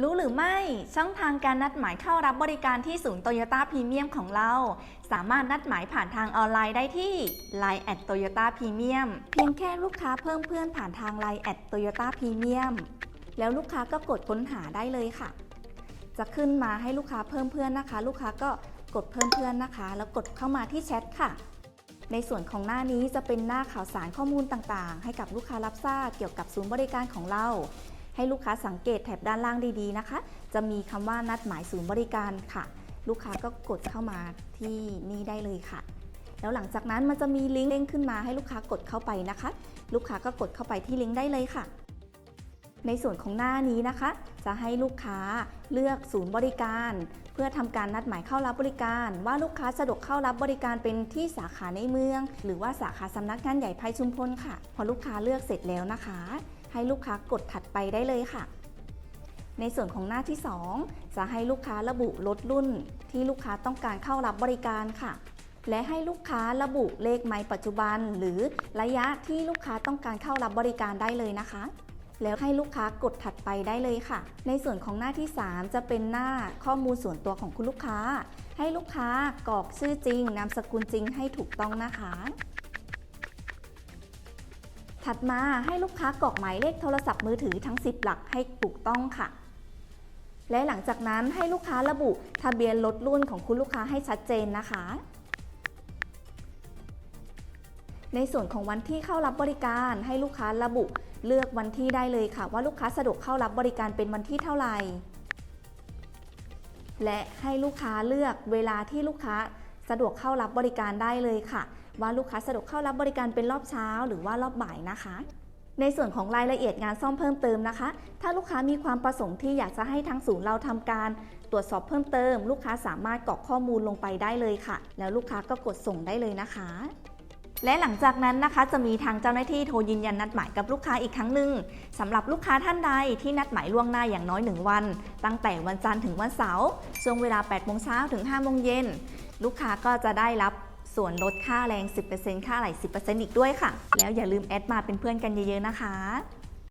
รู้หรือไม่ ช่องทางการนัดหมายเข้ารับบริการที่ศูนย์โตโยต้าพรีเมียมของเรา สามารถนัดหมายผ่านทางออนไลน์ได้ที่ Line แอดโตโยต้าพรีเมียมเพียงแค่ลูกค้าเพิ่มเพื่อนผ่านทาง Line แอดโตโยต้าพรีเมียมแล้วลูกค้าก็กดค้นหาได้เลยค่ะ จะขึ้นมาให้ลูกค้าเพิ่มเพื่อนนะคะ ลูกค้าก็กดเพิ่มเพื่อนนะคะ แล้วกดเข้ามาที่แชทค่ะ ในส่วนของหน้านี้จะเป็นหน้าข่าวสารข้อมูลต่างๆ ให้กับลูกค้ารับทราบเกี่ยวกับศูนย์บริการของเรา ให้ลูกค้าสังเกตแถบด้านล่างดีๆนะคะ จะมีคำว่านัดหมายศูนย์บริการค่ะ ลูกค้าก็กดเข้ามาที่นี่ได้เลยค่ะ แล้วหลังจากนั้นมันจะมีลิงก์เด้งขึ้นมาให้ลูกค้ากดเข้าไปนะคะ ลูกค้าก็กดเข้าไปที่ลิงก์ได้เลยค่ะ ในส่วนของหน้านี้นะคะ จะให้ลูกค้าเลือกศูนย์บริการ เพื่อทำการนัดหมายเข้ารับบริการ ว่าลูกค้าสะดวกเข้ารับบริการเป็นที่สาขาในเมือง หรือว่าสาขาสำนักงานใหญ่ภัยชุมพลค่ะ พอลูกค้าเลือกเสร็จแล้วนะคะ ให้ลูกค้ากดถัดไปได้เลยค่ะ ในส่วนของหน้าที่ 2 จะให้ลูกค้าระบุรถรุ่น ที่ลูกค้าต้องการเข้ารับบริการค่ะ และให้ลูกค้าระบุเลขไม้ปัจจุบัน หรือระยะที่ลูกค้าต้องการเข้ารับบริการได้เลยนะคะแล้วให้ลูกค้ากดถัดไปได้เลยค่ะ ในส่วนของหน้าที่ 3 จะเป็นหน้าข้อมูลส่วนตัวของคุณลูกค้า ให้ลูกค้ากรอกชื่อจริง นามสกุลจริงให้ถูกต้องนะคะ ถัดมาให้ลูกค้ากรอกหมายเลขโทรศัพท์มือถือทั้ง 10 หลักให้ถูกต้องค่ะ และหลังจากนั้นให้ลูกค้าระบุทะเบียนรถรุ่นของคุณลูกค้าให้ชัดเจนนะคะ ในส่วนของวันที่เข้ารับบริการให้ลูกค้าระบุเลือกวันที่ได้เลยค่ะ ว่าลูกค้าสะดวกเข้ารับบริการเป็นวันที่เท่าไหร่ และให้ลูกค้าเลือกเวลาที่ลูกค้า สะดวกเข้ารับบริการได้เลยค่ะ ว่าลูกค้าสะดวกเข้ารับบริการเป็นรอบเช้าหรือว่ารอบบ่ายนะคะ ในส่วนของรายละเอียดงานซ่อมเพิ่มเติมนะคะ ถ้าลูกค้ามีความประสงค์ที่อยากจะให้ทางศูนย์เราทำการตรวจสอบเพิ่มเติม ลูกค้าสามารถกรอกข้อมูลลงไปได้เลยค่ะ แล้วลูกค้าก็กดส่งได้เลยนะคะและหลังจากนั้นนะคะจะมีทางเจ้าหน้าที่โทรยืนยันนัดหมายกับลูกค้าอีกครั้งหนึ่งสำหรับลูกค้าท่านใดที่นัดหมายล่วงหน้าอย่างน้อย 1 วัน ตั้งแต่วันจันทร์ถึงวันเสาร์ช่วงเวลา8โมงเช้าถึง5โมงเย็น ลูกค้าก็จะได้รับส่วนลดค่าแรง 10%ค่าไหล10%อีกด้วยค่ะ แล้วอย่าลืมแอดมาเป็นเพื่อนกันเยอะๆนะคะ